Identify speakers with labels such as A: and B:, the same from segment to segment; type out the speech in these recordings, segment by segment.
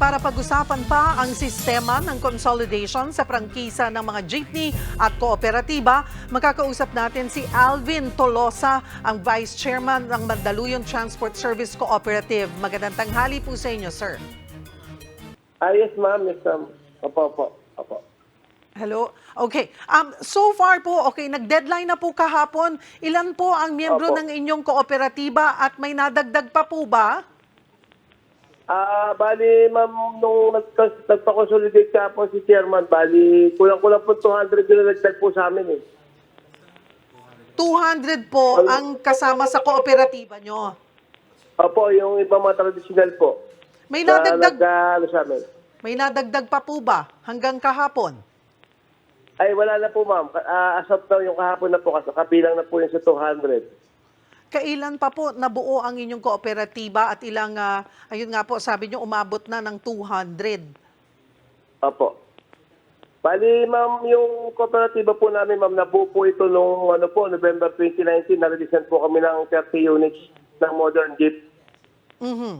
A: Para pag-usapan pa ang sistema ng consolidation sa prangkisa ng mga jeepney at kooperatiba, makakausap natin si Alvin Tolosa, ang Vice Chairman ng Mandaluyong Transport Service Cooperative. Magandang tanghali po sa inyo, sir.
B: Ah, yes, ma'am. Yes, ma'am. Opo, opo. Opo.
A: Hello? Okay. Um, so far po, okay, nag-deadline na po kahapon. Ilan po ang miyembro
B: Opo.
A: ng inyong kooperatiba at may nadagdag pa po ba?
B: Ah, bali, ma'am, nung nagkas- nagpa-consolidate ka po si chairman, bali, kulang-kulang po 200 yung nagtag po sa amin eh.
A: 200 po ang kasama sa kooperatiba nyo.
B: Opo, yung ibang mga traditional po.
A: May
B: Na
A: nadagdag,
B: nag, ah, ano sa amin.
A: may nadagdag pa po ba hanggang kahapon?
B: Ay, wala na po, ma'am. Ah, as of now, yung kahapon na po, kasi kabilang na po yun sa 200.
A: Kailan pa po nabuo ang inyong kooperatiba at ilang, ah, ayun nga po, sabi nyo umabot na ng 200.
B: Opo. Bali, ma'am, yung kooperatiba po namin, ma'am, nabuo po ito nung, ano po, November 2019, na-releasean po kami ng 30 units ng modern jeep.
A: Mhm.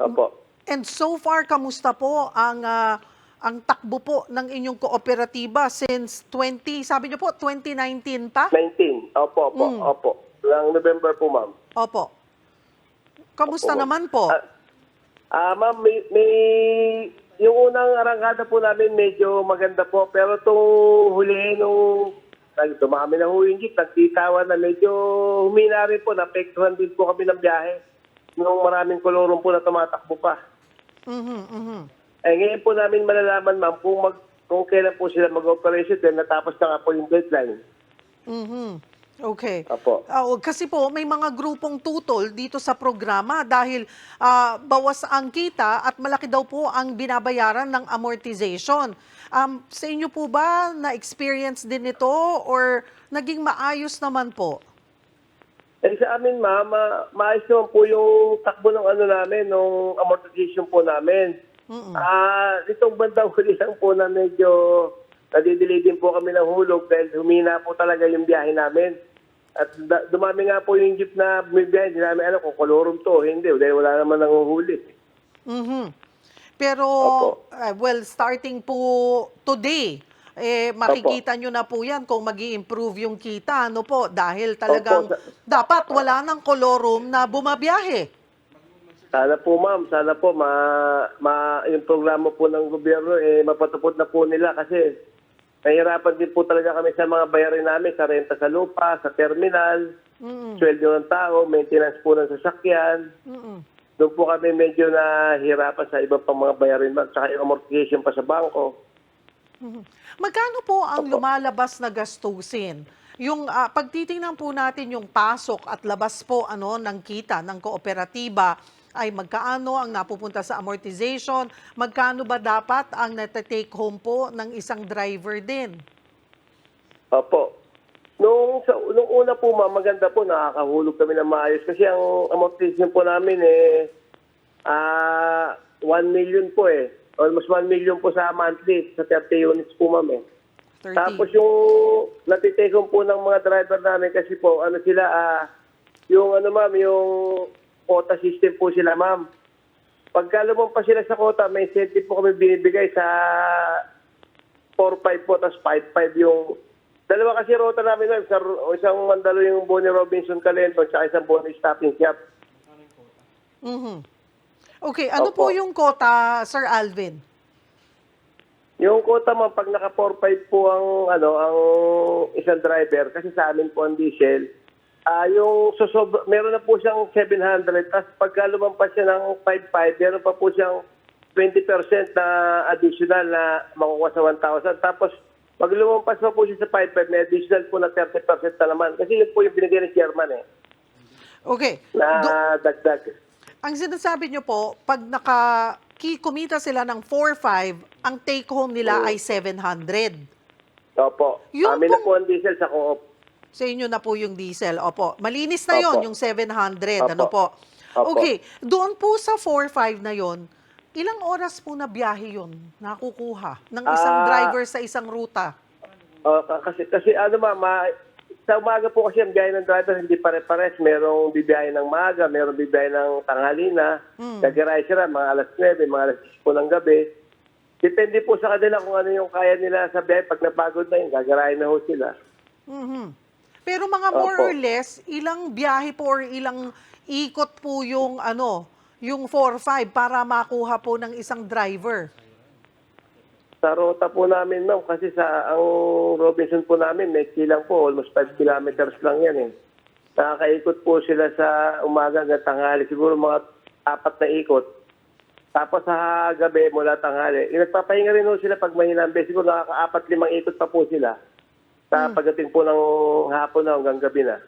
B: Opo.
A: And so far, kamusta po ang ah, ang takbo po ng inyong kooperatiba since 20, sabi nyo po, 2019 pa?
B: 19. Opo, opo,
A: Mm.
B: opo. Ng November po, ma'am.
A: Opo. Kamusta
B: Opo,
A: naman po?
B: Ah, ah, ma'am, may, may, yung unang arangkada po namin medyo maganda po. Pero itong huli nung nag- dumami na ho yung jeep, nagtitawan na medyo humina rin po. Napektuhan din po kami ng biyahe. Nung maraming kolorong po na tumatakbo pa.
A: Mhm, mhm.
B: Eh, ngayon po namin malalaman, ma'am, kung, mag, kung kailan po sila mag-operation dahil natapos na nga po yung deadline.
A: Mhm. Okay.
B: Opo.
A: Ah, o, kasi po may mga grupong tutol dito sa programa dahil ah, bawas ang kita at malaki daw po ang binabayaran ng amortization. Um, sa inyo po ba na-experience din ito or naging maayos naman po?
B: Eh sa amin, ma'am, ma- maayos naman po yung takbo ng ano namin, nung amortization po namin. Ah, itong bandang huli lang po na medyo nadidelay din po kami ng hulog dahil humina po talaga yung biyahe namin. At da- dumami nga po yung jeep na bumibiyahe. Hindi namin alam kung kolorum to o hindi dahil wala naman nanguhuli.
A: Mhm. Pero,
B: Opo.
A: ah, well, starting po today, eh, makikita nyo na po yan kung mag improve yung kita, ano po, dahil talagang
B: Opo, sa-
A: dapat wala ng kolorum na bumabiyahe.
B: Sana po ma'am, sana po ma, ma yung programa po ng gobyerno eh mapatupod na po nila kasi nahihirapan din po talaga kami sa mga bayarin namin sa renta sa lupa, sa terminal,
A: Mm-mm.
B: sweldo ng tao, maintenance po ng sasakyan.
A: Mm-mm.
B: Doon po kami medyo nahihirapan sa iba pang mga bayarin at saka yung amortization pa sa bangko.
A: Mhm. Magkano po ang
B: Opo.
A: lumalabas na gastusin? Yung ah, pagtitingnan po natin yung pasok at labas po ano ng kita ng kooperatiba ay magkaano ang napupunta sa amortization, magkano ba dapat ang nata-take home po ng isang driver din?
B: Opo. Nung, sa, nung una po, ma'am, maganda po, nakakahulog kami ng maayos. Kasi ang amortization po namin, eh, ah 1 million po eh. Almost 1 million po sa monthly, sa 30 units po, ma'am eh.
A: 30.
B: Tapos yung natitikon po ng mga driver namin kasi po, ano sila, ah, yung ano ma'am, yung quota system po sila, ma'am. Pagka lumampas sila sa quota, may incentive po kami binibigay sa 4-5 po, tapos 5-5 yung... Dalawa kasi rota namin ma'am, isang, isang mandalo yung Bonnie Robinson Calento, tsaka isang Bonnie Stopping Shop.
A: Mhm. Okay, ano po
B: Opo.
A: yung kota, Sir Alvin?
B: Yung quota ma'am, pag naka 4-5 po ang, ano, ang isang driver, kasi sa amin po ang diesel, ah yung susob, meron na po siyang 700, tapos pagka lumampas siya ng 5-5, meron pa po siyang 20% na additional na makukuha sa 1,000. Tapos, pag lumampas pa po siya sa 5-5, may additional po na 30% na naman. Kasi yun po yung binigay ng chairman eh,
A: Okay.
B: na
A: Do-
B: dagdag.
A: ang sinasabi nyo po, pag naka ki- kumita sila ng 4-5, ang take home nila ay 700.
B: Opo.
A: Yung
B: Amin na po ang diesel sa co-op.
A: Sa inyo na po yung diesel. Opo. Malinis na yon
B: Opo.
A: yung 700.
B: Opo.
A: Ano po?
B: Opo.
A: Okay. Doon po sa 4-5 na yon, ilang oras po na biyahe yon nakukuha ng isang
B: Ah.
A: driver sa isang ruta?
B: Oh, ka- kasi kasi ano ma'am, ma, sa umaga po kasi ang biyahe ng driver hindi pare-pares. Merong bibiyahe ng maga, merong bibiyahe ng tanghali na.
A: Mm.
B: Nag-arise sila mga alas 9, mga alas 10 po ng gabi. Depende po sa kanila kung ano yung kaya nila sa biyahe. Pag napagod na yun, gagarahin na ho sila.
A: Mhm. Pero mga more
B: Opo.
A: or less, ilang biyahe po or ilang ikot po yung ano, yung 4-5 para makuha po ng isang driver?
B: Sa rota po namin, ma'am, kasi sa ang Robinson po namin, may lang po, almost 5 kilometers lang yan eh. Nakakaikot po sila sa umaga hanggang tanghali, siguro mga apat na ikot. Tapos sa gabi mula tanghali, yung nagpapahinga rin po sila pag mahinambe, siguro nakaka-apat limang ikot pa po sila. Sa pagdating po ng hapon na hanggang gabi na.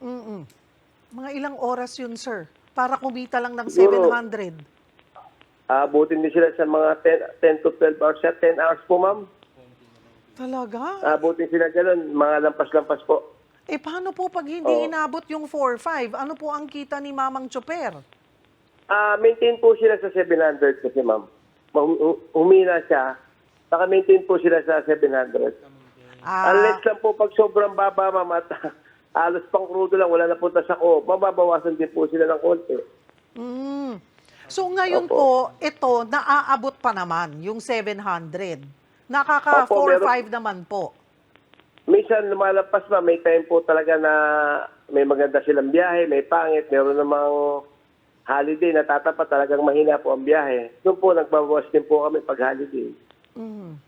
A: mm Mga ilang oras yun, sir? Para kumita lang ng
B: Siguro-
A: 700.
B: Abutin din sila sa mga 10, 10 to 12 hours, sa 10 hours po ma'am.
A: Talaga?
B: Abutin sila ganun, mga lampas-lampas po.
A: Eh, paano po pag hindi
B: Oo.
A: inabot yung 4-5? Ano po ang kita ni Mamang Choper?
B: Ah, maintain po sila sa 700 kasi ma'am. Ma- hu- Humina siya. Naka-maintain po sila sa 700.
A: Ah,
B: Unless lang po pag sobrang baba ma'am at alos pang crudo lang, wala na punta sa ko, mababawasan din po sila ng konti.
A: mm. So ngayon
B: Opo.
A: po, ito, naaabot pa naman yung 700. Nakaka
B: Opo,
A: 4-5 naman po.
B: Minsan lumalabas pa, may time po talaga na may maganda silang biyahe, may pangit, meron namang holiday na tatapat talagang mahina po ang biyahe. Doon po nagbabawas din po kami pag holiday.
A: Mhm.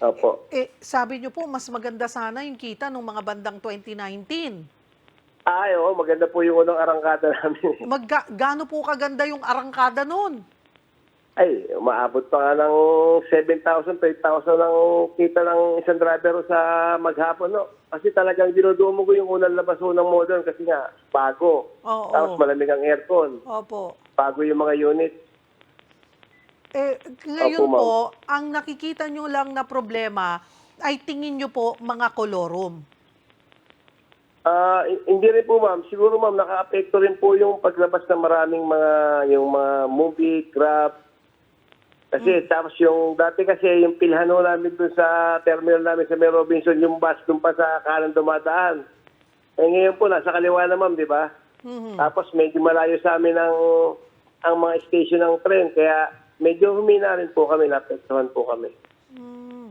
B: Opo.
A: Eh, sabi niyo po, mas maganda sana yung kita nung mga bandang 2019.
B: Ay, oo, maganda po yung unang arangkada namin.
A: Magga, gaano po kaganda yung arangkada nun?
B: Ay, umaabot pa nga ng 7,000, 8,000 ang kita ng isang driver sa maghapon, no? Kasi talagang dinudumo ko yung unang labas ng modern kasi nga, bago.
A: Oo.
B: Tapos malamig ang aircon.
A: Opo.
B: Bago yung mga unit.
A: Eh, ngayon
B: ma'am.
A: po, ang nakikita nyo lang na problema ay tingin nyo po mga kolorum.
B: Ah, h- hindi rin po ma'am. Siguro ma'am, naka-apekto rin po yung paglabas ng maraming mga, yung mga movie, grab. Kasi tapos yung, dati kasi yung pilhan ho namin dun sa terminal namin sa May Robinson, yung bus dun pa sa kanan dumadaan. Eh ngayon po, nasa kaliwa na ma'am, di ba?
A: Mhm.
B: Tapos medyo malayo sa amin ang, ang mga station ng tren. Kaya medyo humina rin po kami, napektuhan po kami.
A: Mm.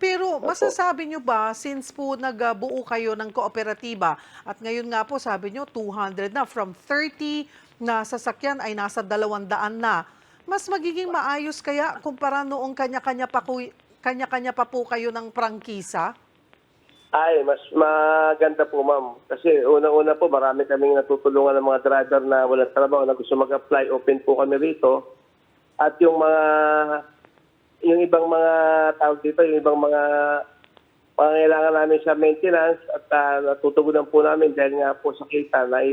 A: Pero masasabi nyo ba, since po nagbuo kayo ng kooperatiba, at ngayon nga po sabi nyo 200 na, from 30 na sasakyan ay nasa 200 na, mas magiging maayos kaya kumpara noong kanya-kanya pa, ku- kanya-kanya pa po kayo ng prangkisa?
B: Ay, mas maganda po, ma'am. Kasi unang-una po, marami kaming natutulungan ng mga driver na walang trabaho na gusto mag-apply. Open po kami rito. At yung mga, yung ibang mga tao dito, yung ibang mga pangangailangan namin sa maintenance at uh, natutugunan po namin dahil nga po sa kita na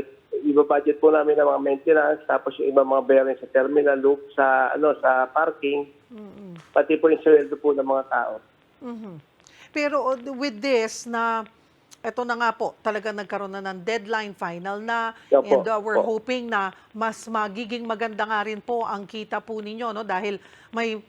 B: iba-budget po namin ng mga maintenance tapos yung ibang mga bayarin sa terminal loop, sa, ano, sa parking,
A: Mm-mm.
B: pati po yung sweldo po ng mga tao.
A: Mhm. Pero uh, with this na eto na nga po, talaga nagkaroon na ng deadline final na
B: Yeah
A: and uh, we're
B: po.
A: hoping na mas magiging maganda nga rin po ang kita po ninyo no dahil may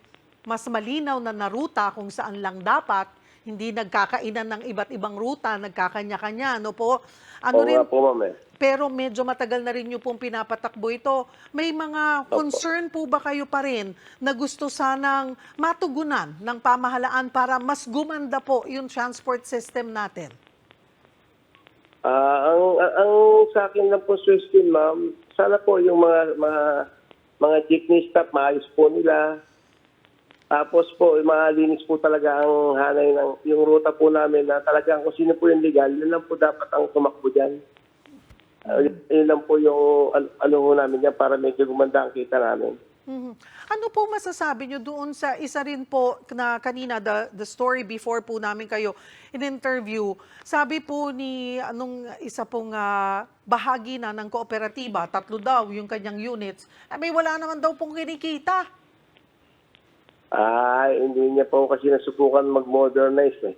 A: mas malinaw na naruta kung saan lang dapat hindi nagkakainan ng iba't ibang ruta, nagkakanya-kanya, no po? Ano rin,
B: po, ma'am eh.
A: pero medyo matagal na rin nyo pong pinapatakbo ito. May mga
B: Opo.
A: concern po ba kayo pa rin na gusto sanang matugunan ng pamahalaan para mas gumanda po yung transport system natin?
B: Ah, ang, ang, ang sa akin lang po suggestion, ma'am, sana po yung mga mga mga jeepney stop maayos po nila. Tapos po, malinis po talaga ang hanay ng yung ruta po namin na talagang kung sino po yung legal, yun lang po dapat ang tumakbo dyan. Ah, yun lang po yung an- ano ho namin yan para medyo gumanda ang kita namin.
A: Mhm. Ano po masasabi nyo doon sa isa rin po na kanina, the, the story before po namin kayo in-interview, sabi po ni anong isa pong ah, bahagi na ng kooperatiba, tatlo daw yung kanyang units, ay may wala naman daw pong kinikita.
B: Ah, hindi niya po kasi nasubukan mag-modernize eh.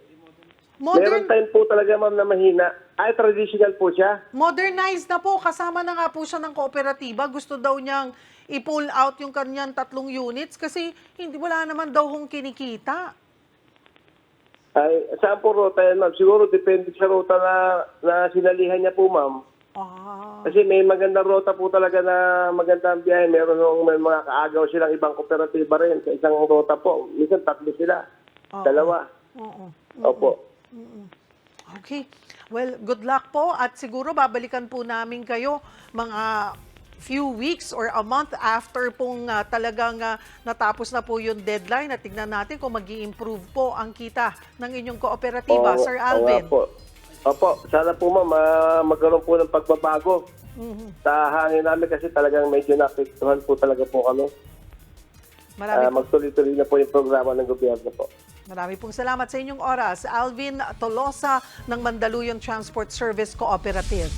A: Modern,
B: Meron time po talaga ma'am na mahina. Ay, traditional po siya.
A: modernized na po, kasama na nga po siya ng kooperatiba. Gusto daw niyang i-pull out yung kanyang tatlong units kasi hindi wala naman daw hong kinikita.
B: Ay, saan po ruta yan, ma'am? Siguro depende sa ruta na, na sinalihan niya po, ma'am.
A: Ah,
B: Kasi may magandang ruta po talaga na magandang biyahe. Meron nung may mga kaagaw silang ibang kooperatiba rin sa isang ruta po. Minsan tatlo sila.
A: Oo.
B: Dalawa.
A: oo.
B: Opo.
A: Okay. Well, good luck po at siguro babalikan po namin kayo mga few weeks or a month after pong ah, talagang ah, natapos na po yung deadline at tignan natin kung mag improve po ang kita ng inyong kooperatiba,
B: Oo,
A: Sir Alvin.
B: nga po. Opo, sana po ma'am, ah, magkaroon po ng pagbabago
A: Mhm.
B: sa hangin namin kasi talagang medyo naapektuhan po talaga po kami.
A: Marami,
B: Ah, magtuloy-tuloy na po yung programa ng gobyerno po.
A: marami pong salamat sa inyong oras. Alvin Tolosa ng Mandaluyong Transport Service Cooperative.